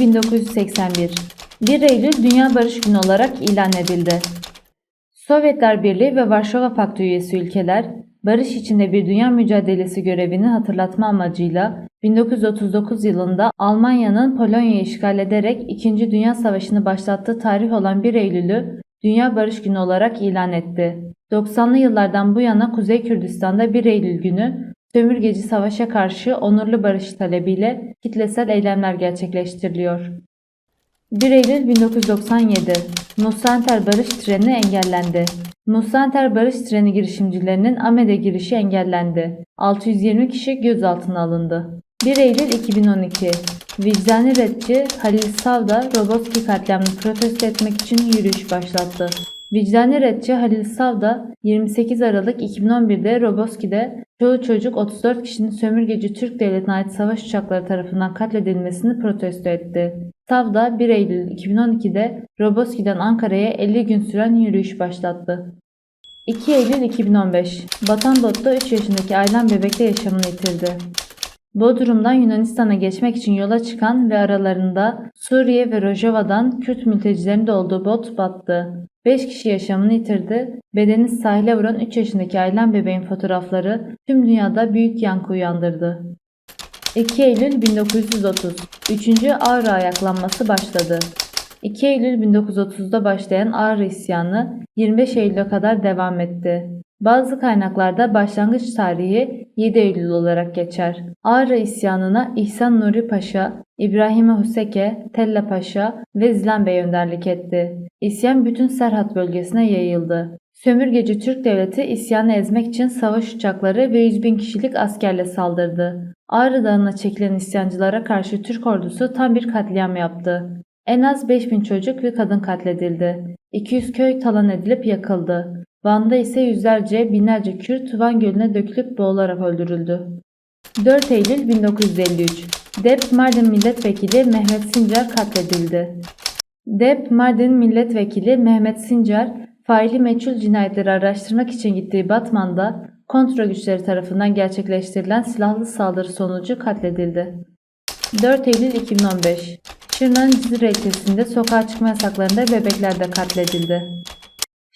Eylül 1981 1 Eylül Dünya Barış Günü olarak ilan edildi. Sovyetler Birliği ve Varşova Paktı üyesi ülkeler, barış içinde bir dünya mücadelesi görevini hatırlatma amacıyla 1939 yılında Almanya'nın Polonya'yı işgal ederek 2. Dünya Savaşı'nı başlattığı tarih olan 1 Eylül'ü Dünya Barış Günü olarak ilan etti. 90'lı yıllardan bu yana Kuzey Kürdistan'da 1 Eylül günü sömürgeci savaşa karşı onurlu barış talebiyle kitlesel eylemler gerçekleştiriliyor. 1 Eylül 1997 Musanter Barış Treni engellendi. Musanter Barış Treni girişimcilerinin Amede girişi engellendi. 620 kişi gözaltına alındı. 1 Eylül 2012 Vicdani redçi Halil Savda Roboski katliamını protesto etmek için yürüyüş başlattı. Vicdani redçi Halil Savda 28 Aralık 2011'de Roboski'de çoğu çocuk 34 kişinin sömürgeci Türk Devleti'ne ait savaş uçakları tarafından katledilmesini protesto etti. Savda 1 Eylül 2012'de Roboski'den Ankara'ya 50 gün süren yürüyüş başlattı. 2 Eylül 2015 Batandot'ta 3 yaşındaki Aylan bebekte yaşamını yitirdi. Bodrum'dan Yunanistan'a geçmek için yola çıkan ve aralarında Suriye ve Rojava'dan Kürt mültecilerin de olduğu bot battı. 5 kişi yaşamını yitirdi. Bedeni sahile vuran 3 yaşındaki Aylan bebeğin fotoğrafları tüm dünyada büyük yankı uyandırdı. 2 Eylül 1930 3. Ağrı ayaklanması başladı. 2 Eylül 1930'da başlayan Ağrı isyanı 25 Eylül'e kadar devam etti. Bazı kaynaklarda başlangıç tarihi 7 Eylül olarak geçer. Ağrı isyanına İhsan Nuri Paşa, İbrahim Huseke, Tella Paşa ve Zilan Bey önderlik etti. İsyan bütün Serhat bölgesine yayıldı. Sömürgeci Türk Devleti isyanı ezmek için savaş uçakları ve 100 bin kişilik askerle saldırdı. Ağrı Dağı'na çekilen isyancılara karşı Türk ordusu tam bir katliam yaptı. En az 5000 çocuk ve kadın katledildi. 200 köy talan edilip yakıldı. Van'da ise yüzlerce, binlerce Kürt Van Gölü'ne dökülüp boğularak öldürüldü. 4 Eylül 1953 DEP Mardin Milletvekili Mehmet Sincar katledildi. DEP Mardin Milletvekili Mehmet Sincar, faili meçhul cinayetleri araştırmak için gittiği Batman'da kontra güçleri tarafından gerçekleştirilen silahlı saldırı sonucu katledildi. 4 Eylül 2015 Şırnak'ın Cizre ilçesinde sokağa çıkma yasaklarında bebekler de katledildi.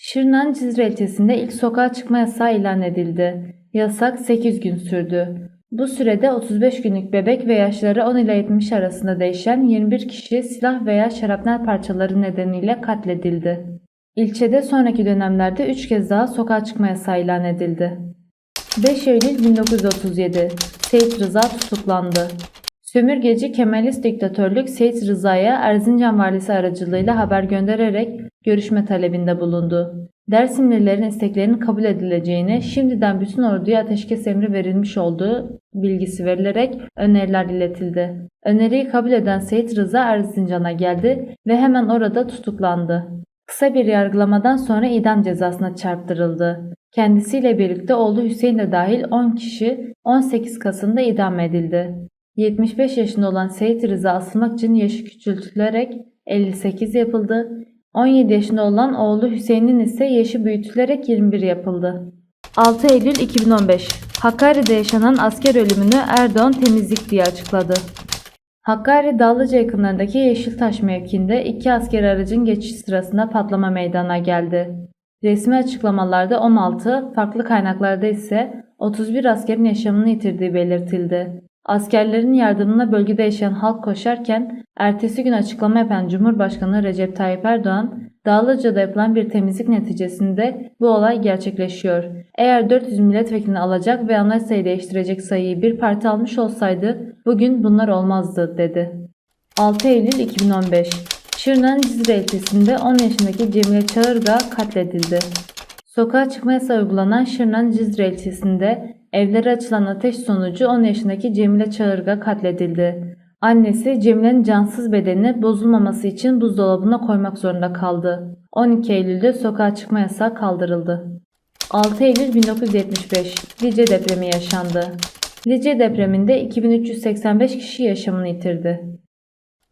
Şırnak'ın Cizre ilçesinde ilk sokağa çıkma yasağı ilan edildi. Yasak 8 gün sürdü. Bu sürede 35 günlük bebek ve yaşları 10 ile 70 arasında değişen 21 kişi silah veya şarapnel parçaları nedeniyle katledildi. İlçede sonraki dönemlerde 3 kez daha sokağa çıkma yasağı ilan edildi. 5 Eylül 1937 Seyit Rıza tutuklandı. Sömürgeci Kemalist diktatörlük Seyit Rıza'ya Erzincan valisi aracılığıyla haber göndererek görüşme talebinde bulundu. Dersimlilerin isteklerinin kabul edileceğini, şimdiden bütün orduya ateşkes emri verilmiş olduğu bilgisi verilerek öneriler iletildi. Öneriyi kabul eden Seyit Rıza Erzincan'a geldi ve hemen orada tutuklandı. Kısa bir yargılamadan sonra idam cezasına çarptırıldı. Kendisiyle birlikte oğlu Hüseyin de dahil 10 kişi 18 Kasım'da idam edildi. 75 yaşında olan Seyit Rıza asılmak için yaşı küçültülerek 58 yapıldı. 17 yaşında olan oğlu Hüseyin'in ise yaşı büyütülerek 21 yapıldı. 6 Eylül 2015 Hakkari'de yaşanan asker ölümünü Erdoğan temizlik diye açıkladı. Hakkari Dallıca yakınlarındaki Yeşiltaş mevkiinde iki asker aracın geçiş sırasında patlama meydana geldi. Resmi açıklamalarda 16, farklı kaynaklarda ise 31 askerin yaşamını yitirdiği belirtildi. Askerlerin yardımına bölgede yaşayan halk koşarken ertesi gün açıklama yapan Cumhurbaşkanı Recep Tayyip Erdoğan, Dağlıca'da yapılan bir temizlik neticesinde bu olay gerçekleşiyor. Eğer 400 milletvekilini alacak ve anayasayı değiştirecek sayıyı bir parti almış olsaydı bugün bunlar olmazdı dedi. 6 Eylül 2015 Şırnak'ın Cizre ilçesinde 10 yaşındaki Cemile Çağırga katledildi. Sokağa çıkma yasağı uygulanan Şırnak'ın Cizre ilçesinde evlere açılan ateş sonucu 10 yaşındaki Cemile Çağırga katledildi. Annesi Cemile'nin cansız bedenini bozulmaması için buzdolabına koymak zorunda kaldı. 12 Eylül'de sokağa çıkma yasağı kaldırıldı. 6 Eylül 1975 Lice depremi yaşandı. Lice depreminde 2385 kişi yaşamını yitirdi.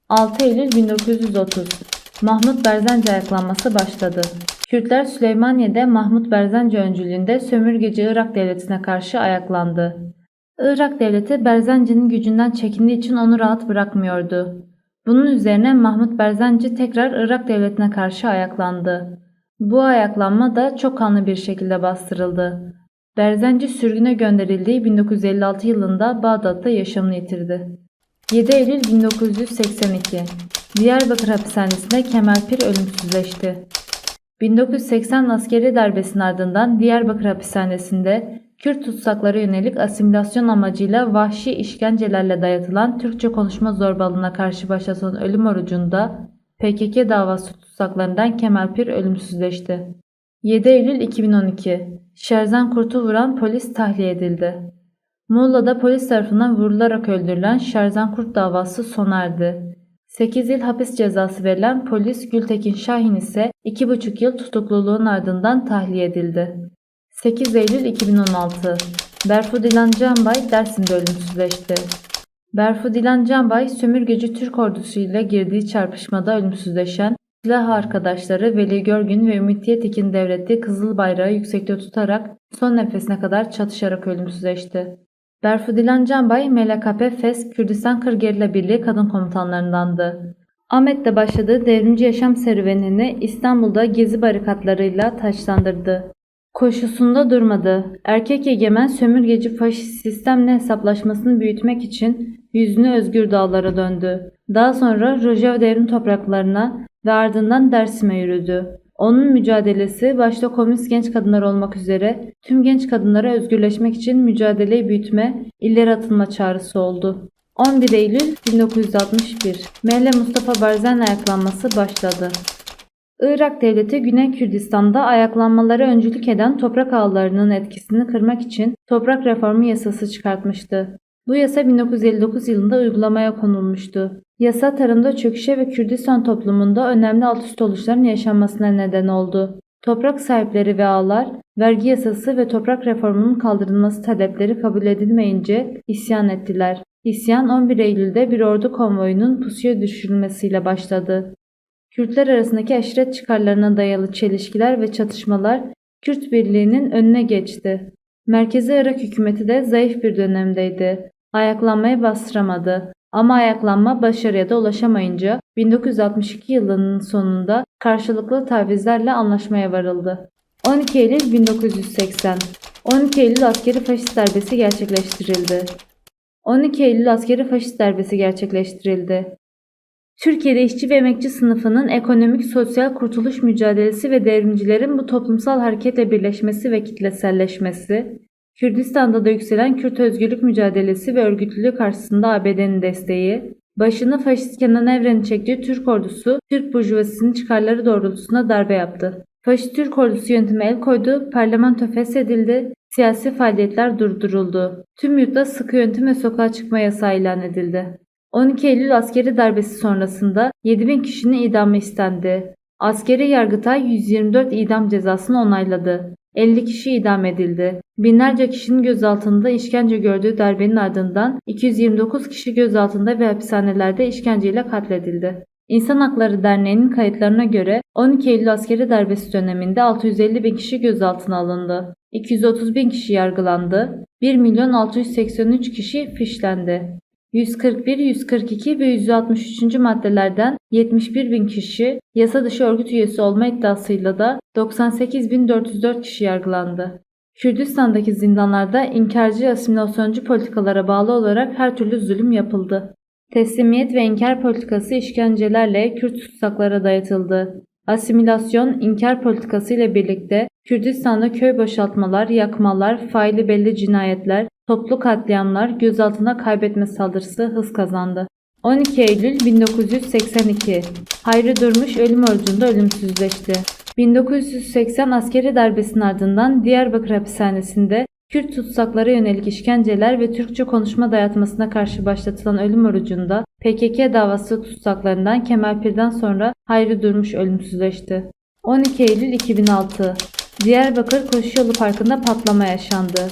6 Eylül 1930 Mahmut Berzenci ayaklanması başladı. Kürtler Süleymaniye'de Mahmut Berzenci öncülüğünde sömürgeci Irak devletine karşı ayaklandı. Irak devleti Berzenci'nin gücünden çekindiği için onu rahat bırakmıyordu. Bunun üzerine Mahmut Berzenci tekrar Irak devletine karşı ayaklandı. Bu ayaklanma da çok kanlı bir şekilde bastırıldı. Berzenci sürgüne gönderildiği 1956 yılında Bağdat'ta yaşamını yitirdi. 7 Eylül 1982 Diyarbakır hapishanesinde Kemal Pir ölümsüzleşti. 1980 askeri darbesinin ardından Diyarbakır hapishanesinde Kürt tutsaklara yönelik asimilasyon amacıyla vahşi işkencelerle dayatılan Türkçe konuşma zorbalığına karşı başlatılan ölüm orucunda PKK davası tutsaklarından Kemal Pir ölümsüzleşti. 7 Eylül 2012 Şerzan Kurt'u vuran polis tahliye edildi. Muğla'da polis tarafından vurularak öldürülen Şerzan Kurt davası sona erdi. 8 yıl hapis cezası verilen polis Gültekin Şahin ise 2,5 yıl tutukluluğun ardından tahliye edildi. 8 Eylül 2016 Berfu Dilan Canbay Dersim'de ölümsüzleşti. Berfu Dilan Canbay sömürgeci Türk ordusuyla girdiği çarpışmada ölümsüzleşen silah arkadaşları Veli Görgün ve Ümit Yetik'in devrettiği kızıl bayrağı yüksekte tutarak son nefesine kadar çatışarak ölümsüzleşti. Berfu Dilan Canbay, MLKP FES Kürdistan Kırgerilla Birliği kadın komutanlarındandı. Ahmet'te başladığı devrimci yaşam serüvenini İstanbul'da gezi barikatlarıyla taçlandırdı. Koşusunda durmadı. Erkek egemen sömürgeci faşist sistemle hesaplaşmasını büyütmek için yüzünü özgür dağlara döndü. Daha sonra Rojava devrim topraklarına ve ardından Dersim'e yürüdü. Onun mücadelesi başta komünist genç kadınlar olmak üzere tüm genç kadınlara özgürleşmek için mücadeleyi büyütme, ileri atılma çağrısı oldu. 11 Eylül 1961 Melle Mustafa Barzani ayaklanması başladı. Irak devleti Güney Kürdistan'da ayaklanmalara öncülük eden toprak ağlarının etkisini kırmak için toprak reformu yasası çıkartmıştı. Bu yasa 1959 yılında uygulamaya konulmuştu. Yasa tarımda çöküşe ve Kürdistan toplumunda önemli alt üst oluşların yaşanmasına neden oldu. Toprak sahipleri ve ağlar, vergi yasası ve toprak reformunun kaldırılması talepleri kabul edilmeyince isyan ettiler. İsyan 11 Eylül'de bir ordu konvoyunun pusuya düşürülmesiyle başladı. Kürtler arasındaki aşiret çıkarlarına dayalı çelişkiler ve çatışmalar Kürt birliğinin önüne geçti. Merkezi Irak hükümeti de zayıf bir dönemdeydi. Ayaklanmayı bastıramadı. Ama ayaklanma başarıya da ulaşamayınca 1962 yılının sonunda karşılıklı tavizlerle anlaşmaya varıldı. 12 Eylül 1980 12 Eylül askeri faşist darbesi gerçekleştirildi. 12 Eylül askeri faşist darbesi gerçekleştirildi. Türkiye'de işçi ve emekçi sınıfının ekonomik sosyal kurtuluş mücadelesi ve devrimcilerin bu toplumsal hareketle birleşmesi ve kitleselleşmesi, Kürdistan'da da yükselen Kürt özgürlük mücadelesi ve örgütlülüğü karşısında ABD'nin desteği, başını faşist Kenan Evren'in çektiği Türk ordusu, Türk burjuvasının çıkarları doğrultusunda darbe yaptı. Faşist Türk ordusu yönetime el koydu, parlamento feshedildi, siyasi faaliyetler durduruldu. Tüm yurtta sıkı yönetim ve sokağa çıkma yasağı ilan edildi. 12 Eylül askeri darbesi sonrasında 7000 kişinin idamı istendi. Askeri Yargıtay 124 idam cezasını onayladı. 50 kişi idam edildi. Binlerce kişinin gözaltında işkence gördüğü darbenin ardından 229 kişi gözaltında ve hapishanelerde işkenceyle katledildi. İnsan Hakları Derneği'nin kayıtlarına göre 12 Eylül askeri darbesi döneminde 650 bin kişi gözaltına alındı. 230 bin kişi yargılandı. 1 milyon 683 kişi fişlendi. 141, 142 ve 163. maddelerden 71 bin kişi yasa dışı örgüt üyesi olma iddiasıyla da 98.404 kişi yargılandı. Kürdistan'daki zindanlarda inkarcı asimilasyoncu politikalara bağlı olarak her türlü zulüm yapıldı. Teslimiyet ve inkar politikası işkencelerle Kürt tutsaklara dayatıldı. Asimilasyon, inkar politikası ile birlikte Kürdistan'da köy boşaltmalar, yakmalar, faili belli cinayetler, toplu katliamlar, gözaltına kaybetme saldırısı hız kazandı. 12 Eylül 1982 Hayri Durmuş ölüm orucunda ölümsüzleşti. 1980 askeri darbesinin ardından Diyarbakır hapishanesinde Kürt tutsaklara yönelik işkenceler ve Türkçe konuşma dayatmasına karşı başlatılan ölüm orucunda PKK davası tutsaklarından Kemal Pir'den sonra Hayri Durmuş ölümsüzleşti. 12 Eylül 2006 Diyarbakır Koşuyolu Parkı'nda patlama yaşandı.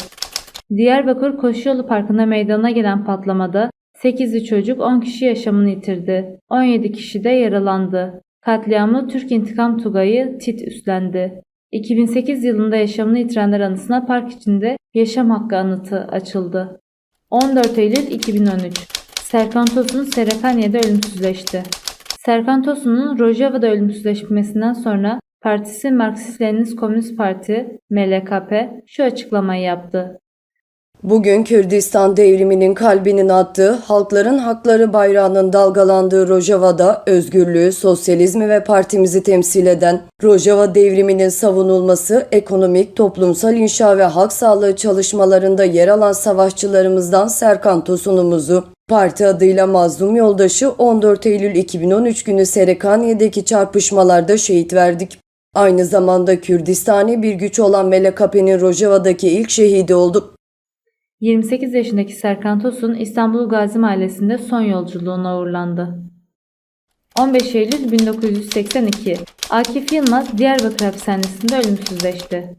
Diyarbakır Koşuyolu Parkı'nda meydana gelen patlamada 8'li çocuk 10 kişi yaşamını yitirdi. 17 kişi de yaralandı. Katliamı Türk İntikam Tugayı TİT üstlendi. 2008 yılında yaşamını yitirenler anısına park içinde Yaşam Hakkı Anıtı açıldı. 14 Eylül 2013 Serkan Tosun Serekaniye'de ölümsüzleşti. Serkan Tosun'un Rojava'da ölümsüzleşmesinden sonra partisi Marksist-Leninist Komünist Parti MLKP şu açıklamayı yaptı. Bugün Kürdistan devriminin kalbinin attığı, halkların hakları bayrağının dalgalandığı Rojava'da özgürlüğü, sosyalizmi ve partimizi temsil eden Rojava devriminin savunulması, ekonomik, toplumsal inşa ve halk sağlığı çalışmalarında yer alan savaşçılarımızdan Serkan Tosun'umuzu, parti adıyla mazlum yoldaşı 14 Eylül 2013 günü Serekaniye'deki çarpışmalarda şehit verdik. Aynı zamanda Kürdistani bir güç olan MLKP'nin Rojava'daki ilk şehidi olduk. 28 yaşındaki Serkan Tosun İstanbul Gazi Mahallesi'nde son yolculuğuna uğurlandı. 15 Eylül 1982 Akif Yılmaz Diyarbakır hapishanesinde ölümsüzleşti.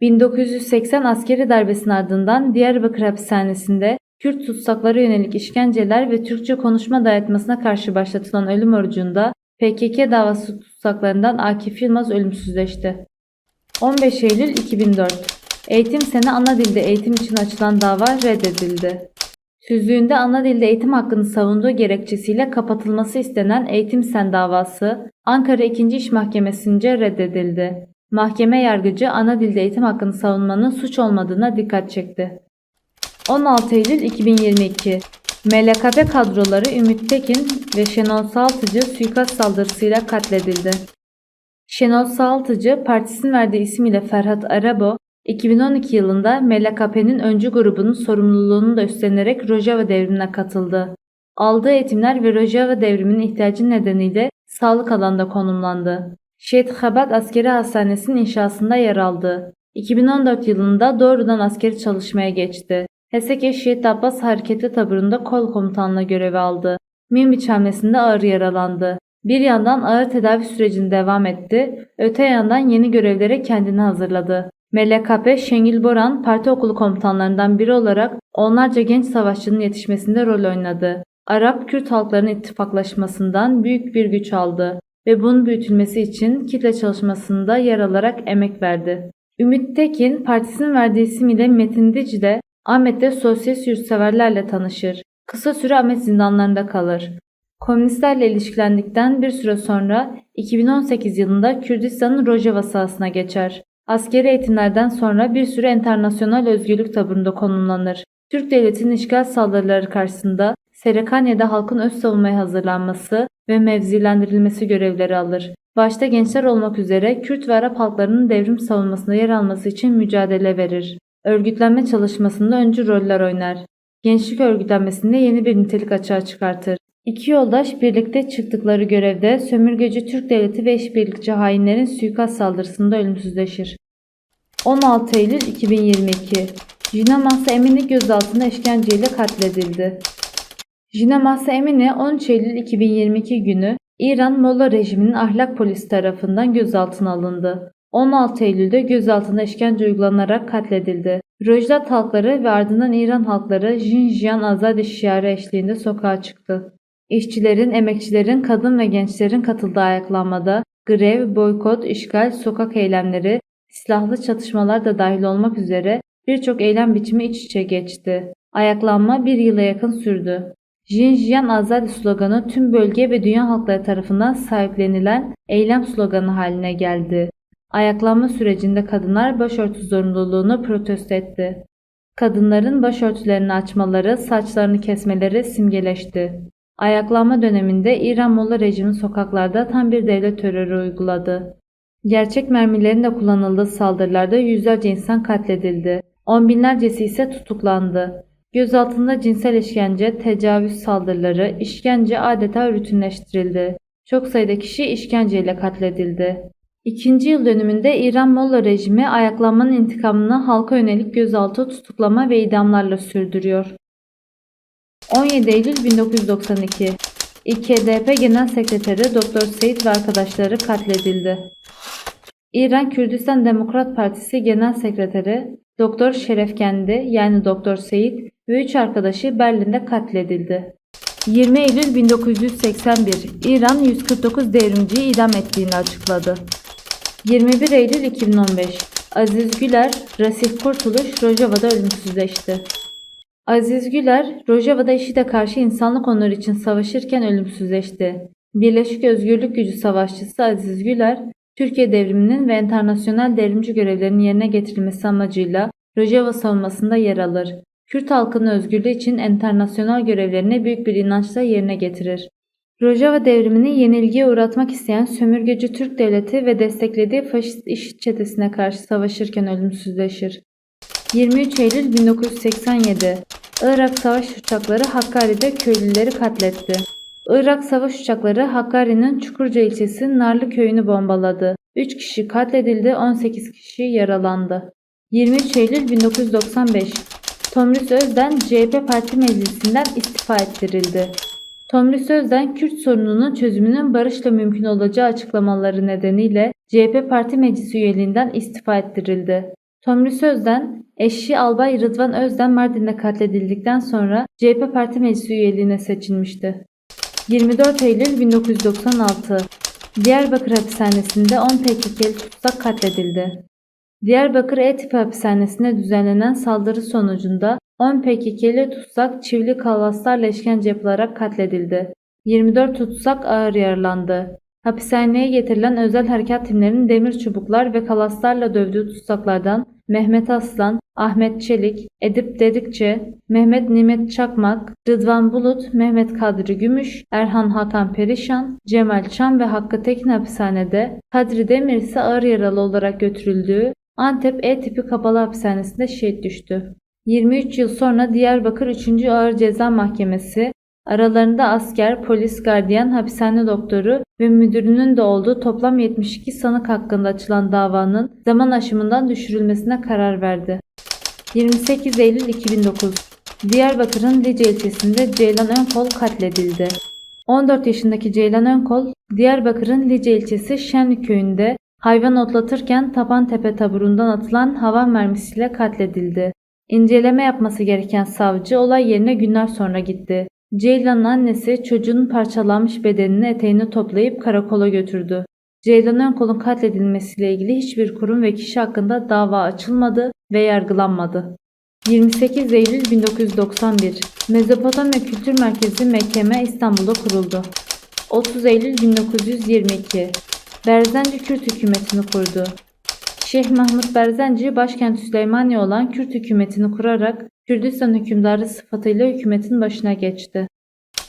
1980 askeri darbesinin ardından Diyarbakır hapishanesinde Kürt tutsaklara yönelik işkenceler ve Türkçe konuşma dayatmasına karşı başlatılan ölüm orucunda PKK davası tutsaklarından Akif Yılmaz ölümsüzleşti. 15 Eylül 2004 Eğitim sene ana dilde eğitim için açılan dava reddedildi. Tüzüğünde ana dilde eğitim hakkını savunduğu gerekçesiyle kapatılması istenen Eğitim Sen davası Ankara 2. İş Mahkemesi'nce reddedildi. Mahkeme yargıcı ana dilde eğitim hakkını savunmanın suç olmadığına dikkat çekti. 16 Eylül 2022 MLKP kadroları Ümit Tekin ve Şenol Saltıcı suikast saldırısıyla katledildi. Şenol Saltıcı partisinin verdiği ismiyle Ferhat Arabo 2012 yılında MLKP'nin öncü grubunun sorumluluğunu da üstlenerek Rojava devrimine katıldı. Aldığı eğitimler ve Rojava devriminin ihtiyacı nedeniyle sağlık alanında konumlandı. Şehit Habat Askeri Hastanesi'nin inşasında yer aldı. 2014 yılında doğrudan askeri çalışmaya geçti. Heseke Şehit Abbas Hareketli Taburu'nda kol komutanlığı görevi aldı. Minbiç hamlesinde ağır yaralandı. Bir yandan ağır tedavi sürecini devam etti, öte yandan yeni görevlere kendini hazırladı. MLKP Şengül Boran parti okulu komutanlarından biri olarak onlarca genç savaşçının yetişmesinde rol oynadı. Arap-Kürt halklarının ittifaklaşmasından büyük bir güç aldı ve bunun büyütülmesi için kitle çalışmasında yer alarak emek verdi. Ümit Tekin partisinin verdiği ismiyle Metin Dic'de Ahmet'te sosyalist yurtseverlerle tanışır. Kısa süre Ahmet zindanlarında kalır. Komünistlerle ilişkilendikten bir süre sonra 2018 yılında Kürdistan'ın Rojava sahasına geçer. Askeri eğitimlerden sonra bir süre internasyonel özgürlük taburunda konumlanır. Türk devletinin işgal saldırıları karşısında Serekaniye'de halkın öz savunmaya hazırlanması ve mevzilendirilmesi görevleri alır. Başta gençler olmak üzere Kürt ve Arap halklarının devrim savunmasında yer alması için mücadele verir. Örgütlenme çalışmasında öncü roller oynar. Gençlik örgütlenmesinde yeni bir nitelik açığa çıkartır. İki yoldaş birlikte çıktıkları görevde sömürgeci Türk Devleti ve işbirlikçi hainlerin suikast saldırısında ölümsüzleşir. 16 Eylül 2022 Jina Mahsa Emini gözaltında işkenceyle katledildi. Jina Mahsa Emini 13 Eylül 2022 günü İran Molla rejiminin ahlak polisi tarafından gözaltına alındı. 16 Eylül'de gözaltında işkence uygulanarak katledildi. Rojdat halkları ve ardından İran halkları Jinjiyan Azadi şiarı eşliğinde sokağa çıktı. İşçilerin, emekçilerin, kadın ve gençlerin katıldığı ayaklanmada grev, boykot, işgal, sokak eylemleri, silahlı çatışmalar da dahil olmak üzere birçok eylem biçimi iç içe geçti. Ayaklanma bir yıla yakın sürdü. Jinjiyan Azadi sloganı tüm bölge ve dünya halkları tarafından sahiplenilen eylem sloganı haline geldi. Ayaklanma sürecinde kadınlar başörtü zorunluluğunu protesto etti. Kadınların başörtülerini açmaları, saçlarını kesmeleri simgeleşti. Ayaklanma döneminde İran Molla rejimi sokaklarda tam bir devlet terörü uyguladı. Gerçek mermilerin de kullanıldığı saldırılarda yüzlerce insan katledildi. On binlercesi ise tutuklandı. Gözaltında cinsel işkence, tecavüz saldırıları, işkence adeta rutinleştirildi. Çok sayıda kişi işkenceyle katledildi. İkinci yıl dönümünde İran Molla rejimi ayaklanmanın intikamını halka yönelik gözaltı, tutuklama ve idamlarla sürdürüyor. 17 Eylül 1992 İKDP Genel Sekreteri Dr. Seyit ve arkadaşları katledildi. İran Kürdistan Demokrat Partisi Genel Sekreteri Dr. Şerefkendi yani Dr. Seyit ve 3 arkadaşı Berlin'de katledildi. 20 Eylül 1981 İran 149 devrimciyi idam ettiğini açıkladı. 21 Eylül 2015 Aziz Güler, Rasif Kurtuluş Rojava'da ölümsüzleşti. Aziz Güler, Rojava'da IŞİD'e karşı insanlık onuru için savaşırken ölümsüzleşti. Birleşik Özgürlük Gücü savaşçısı Aziz Güler, Türkiye devriminin ve enternasyonel devrimci görevlerinin yerine getirilmesi amacıyla Rojava savunmasında yer alır. Kürt halkının özgürlüğü için enternasyonel görevlerini büyük bir inançla yerine getirir. Rojava devrimini yenilgiye uğratmak isteyen sömürgeci Türk devleti ve desteklediği faşist IŞİD çetesine karşı savaşırken ölümsüzleşir. 23 Eylül 1987 Irak savaş uçakları Hakkari'de köylüleri katletti. Irak savaş uçakları Hakkari'nin Çukurca ilçesi Narlı köyünü bombaladı. 3 kişi katledildi, 18 kişi yaralandı. 23 Eylül 1995 Tomris Özden CHP Parti Meclisi'nden istifa ettirildi. Tomris Özden Kürt sorununun çözümünün barışla mümkün olacağı açıklamaları nedeniyle CHP Parti Meclisi üyeliğinden istifa ettirildi. Tomris Özden, eşi Albay Rıdvan Özden Mardin'de katledildikten sonra CHP Parti Meclisi üyeliğine seçilmişti. 24 Eylül 1996 Diyarbakır hapishanesinde 10 PKK'li tutsak katledildi. Diyarbakır E-Tip hapishanesine düzenlenen saldırı sonucunda 10 PKK'li tutsak çivili kalaslarla işkence yapılarak katledildi. 24 tutsak ağır yaralandı. Hapishaneye getirilen özel harekat timlerinin demir çubuklar ve kalaslarla dövdüğü tutsaklardan Mehmet Aslan, Ahmet Çelik, Edip Dedikçe, Mehmet Nimet Çakmak, Rıdvan Bulut, Mehmet Kadri Gümüş, Erhan Hakan Perişan, Cemal Çam ve Hakkı Tekin hapishanede, Kadri Demir ise ağır yaralı olarak götürüldüğü Antep E tipi kapalı hapishanesinde şehit düştü. 23 yıl sonra Diyarbakır 3. Ağır Ceza Mahkemesi aralarında asker, polis, gardiyan, hapishane doktoru ve müdürünün de olduğu toplam 72 sanık hakkında açılan davanın zaman aşımından düşürülmesine karar verdi. 28 Eylül 2009 Diyarbakır'ın Lice ilçesinde Ceylan Önkol katledildi. 14 yaşındaki Ceylan Önkol, Diyarbakır'ın Lice ilçesi Şenlik köyünde hayvan otlatırken Tapantepe taburundan atılan havan mermisiyle katledildi. İnceleme yapması gereken savcı olay yerine günler sonra gitti. Ceylan'ın annesi çocuğun parçalanmış bedenini eteğini toplayıp karakola götürdü. Ceylan Önkol'un katledilmesiyle ilgili hiçbir kurum ve kişi hakkında dava açılmadı ve yargılanmadı. 28 Eylül 1991 Mezopotamya Kültür Merkezi Mekkeme İstanbul'da kuruldu. 30 Eylül 1922 Berzenci Kürt hükümetini kurdu. Şeyh Mahmut Berzenci başkent Süleymaniye olan Kürt hükümetini kurarak Kürdistan hükümdarı sıfatıyla hükümetin başına geçti.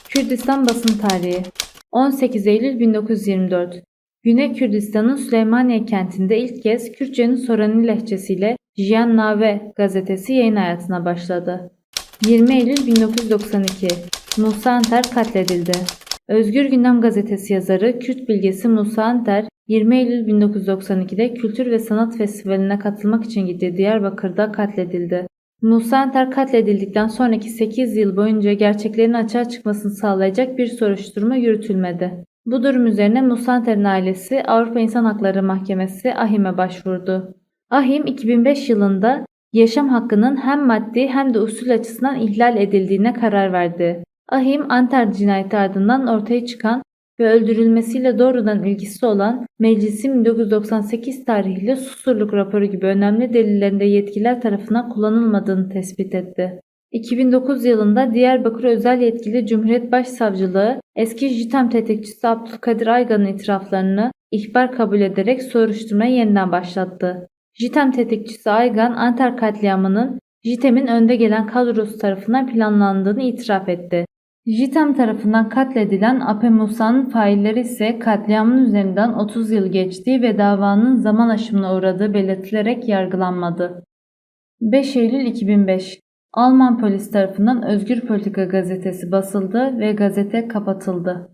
Kürdistan basın tarihi 18 Eylül 1924 Güney Kürdistan'ın Süleymaniye kentinde ilk kez Kürtçenin Sorani lehçesiyle Jiyan Nave gazetesi yayın hayatına başladı. 20 Eylül 1992 Musa Anter katledildi. Özgür Gündem gazetesi yazarı Kürt bilgesi Musa Anter 20 Eylül 1992'de Kültür ve Sanat Festivali'ne katılmak için gittiği Diyarbakır'da katledildi. Musa Anter katledildikten sonraki 8 yıl boyunca gerçeklerin açığa çıkmasını sağlayacak bir soruşturma yürütülmedi. Bu durum üzerine Musa Anter'in ailesi Avrupa İnsan Hakları Mahkemesi AHİM'e başvurdu. AHİM 2005 yılında yaşam hakkının hem maddi hem de usul açısından ihlal edildiğine karar verdi. AHİM Anter cinayeti ardından ortaya çıkan ve öldürülmesiyle doğrudan ilgisi olan meclisin 1998 tarihli susurluk raporu gibi önemli delillerinde yetkililer tarafından kullanılmadığını tespit etti. 2009 yılında Diyarbakır Özel Yetkili Cumhuriyet Başsavcılığı eski JITEM tetikçisi Abdülkadir Aygan'ın itiraflarını ihbar kabul ederek soruşturmayı yeniden başlattı. JITEM tetikçisi Aygan, Anter katliamının JITEM'in önde gelen kadrosu tarafından planlandığını itiraf etti. JITEM tarafından katledilen Ape Musa'nın failleri ise katliamın üzerinden 30 yıl geçtiği ve davanın zaman aşımına uğradığı belirtilerek yargılanmadı. 5 Eylül 2005 Alman polis tarafından Özgür Politika gazetesi basıldı ve gazete kapatıldı.